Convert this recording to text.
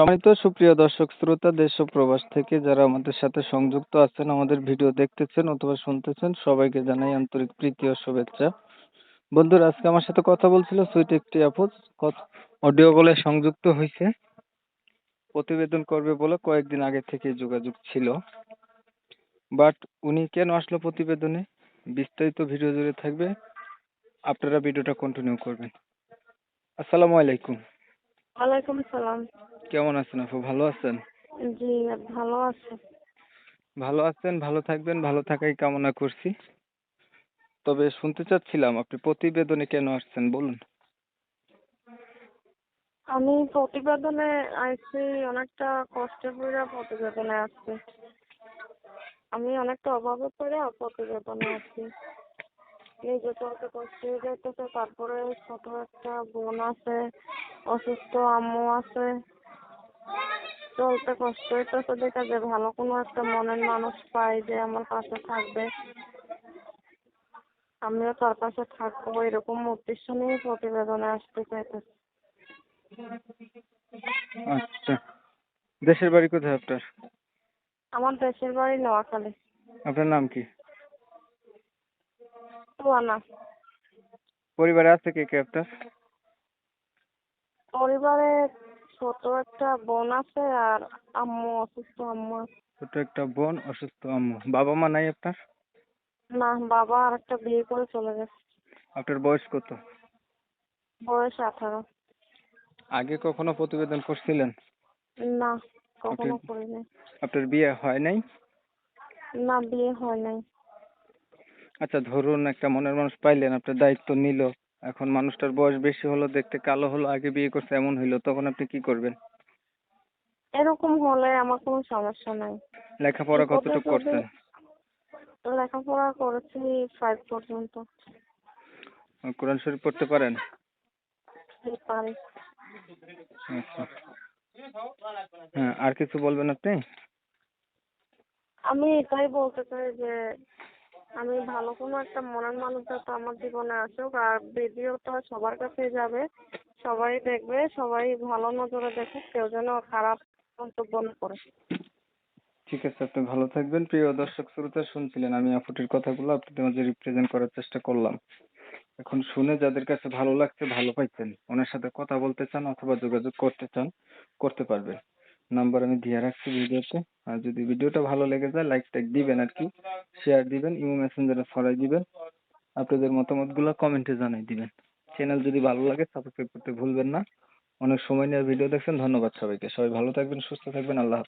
সম্মানিত সুপ্রিয় দর্শক, শ্রোতা, দেশ ও প্রবাস থেকে যারা আমাদের সাথে সংযুক্ত আছেন, আমাদের ভিডিও দেখতেছেন অথবা শুনতেছেন, সবাইকে জানাই আন্তরিক প্রীতি ও শুভেচ্ছা। বন্ধুরা, আজকে আমার সাথে কথা বলছিল সুইট একটি আপু অডিও কলে সংযুক্ত হয়েছে প্রতিবেদন করবে বলে কয়েকদিন আগে থেকে যোগাযোগ ছিল। বাট উনি কেন আসলো প্রতিবেদনে? বিস্তারিত ভিডিও জুড়ে থাকবে। আপনারা ভিডিওটা কন্টিনিউ করবেন। আসসালামু আলাইকুম। ওয়ালাইকুম সালাম কেমন আছেন আপু? ভালো আছেন? জি ভালো আছে। ভালো আছেন ভালো থাকবেন ভালো থাকাই কামনা করছি। তবে শুনতে চাচ্ছিলাম আপনি প্রতিবেদনে কেন আসছেন বলুন। আমি প্রতিবেদনে আসছি অনেকটা কষ্টে পড়ে প্রতিবেদনে আসছি আমি অনেকটা অভাবে পড়ে প্রতিবেদনে আসছি নিজে চলতে কষ্ট হয়ে যাইতেছে তারপরে ছোট একটা বোন আছে অসুস্থ আম্মু আছে। চলতে কষ্ট হইতেছে দেখা যে ভালো কোনো একটা মনের মানুষ পাই যে আমার পাশে থাকবে। আমিও তার পাশে থাকব এরকম উদ্দেশ্য নিয়ে প্রতিবেদনে আসতে চাইতেছি। আচ্ছা। দেশের বাড়ি কোথায় আপনার? আমার দেশের বাড়ি নোয়াখালী। আপনার নাম কি? টুয়ানা পরিবারে আছে কে কে আপনার? পরিবারে ছোট একটা বোন আছে আর আম্মু অসুস্থ আম্মু আছে। ছোট একটা বোন অসুস্থ আম্মু। বাবা মা নাই আপনার? না বাবা আর একটা বিয়ে করে চলে গেছে। আপনার বয়স কত? বয়স আঠারো। আগে কখনো প্রতিবেদন করছিলেন? না কখনো করিনি। আপনার বিয়ে হয় নাই? না বিয়ে হয় নাই। আচ্ছা ধরুন একটা মনের মানুষ পাইলেন আপনার দায়িত্ব নিল। এখন মানুষটার বয়স বেশি হলো দেখতে কালো হলো আগে বিয়ে করছে এমন হইল তখন আপনি কি করবেন? এরকম হলে আমার কোনো সমস্যা নাই। লেখাপড়া কতটুকু করছেন? লেখাপড়া করেছি ফাইভ পর্যন্ত। কোরআন শরীফ পড়তে পারেন? পারি। আচ্ছা। হ্যাঁ আর কিছু বলবেন আপনি? আমি এটাই বলতে চাই যে আমি ভালো কোনো একটা মনের মানুষ যাতে আমার জীবনে আসুক, আর ভিডিওটা সবার কাছে যাবে। সবাই দেখবে, সবাই ভালো নজরে দেখুক, কেউ যেন খারাপ মন্তব্য না করে। ঠিক আছে, আপনি ভালো থাকবেন। প্রিয় দর্শক শ্রোতা, শুনছিলেন আমি আপুটির কথাগুলো, আপনাদের মাঝে রিপ্রেজেন্ট করার চেষ্টা করলাম। এখন শুনে যাদের কাছে ভালো লাগছে, ভালো পাইছেন, ওনার সাথে কথা বলতে চান অথবা যোগাযোগ করতে চান, করতে পারবেন। নাম্বার আমি দিয়ে রাখছি ভিডিওতে। আর যদি ভিডিওটা ভালো লেগে যায় লাইক টাইক দিবেন আর কি শেয়ার দিবেন, ইমো মেসেঞ্জারে ছড়াই দিবেন, আপনাদের মতামতগুলো কমেন্টে জানাই দিবেন। চ্যানেল যদি ভালো লাগে সাবস্ক্রাইব করতে ভুলবেন না। অনেক সময় নিয়ে ভিডিও দেখছেন, ধন্যবাদ সবাইকে। সবাই ভালো থাকবেন, সুস্থ থাকবেন, আল্লাহ হাফেজ।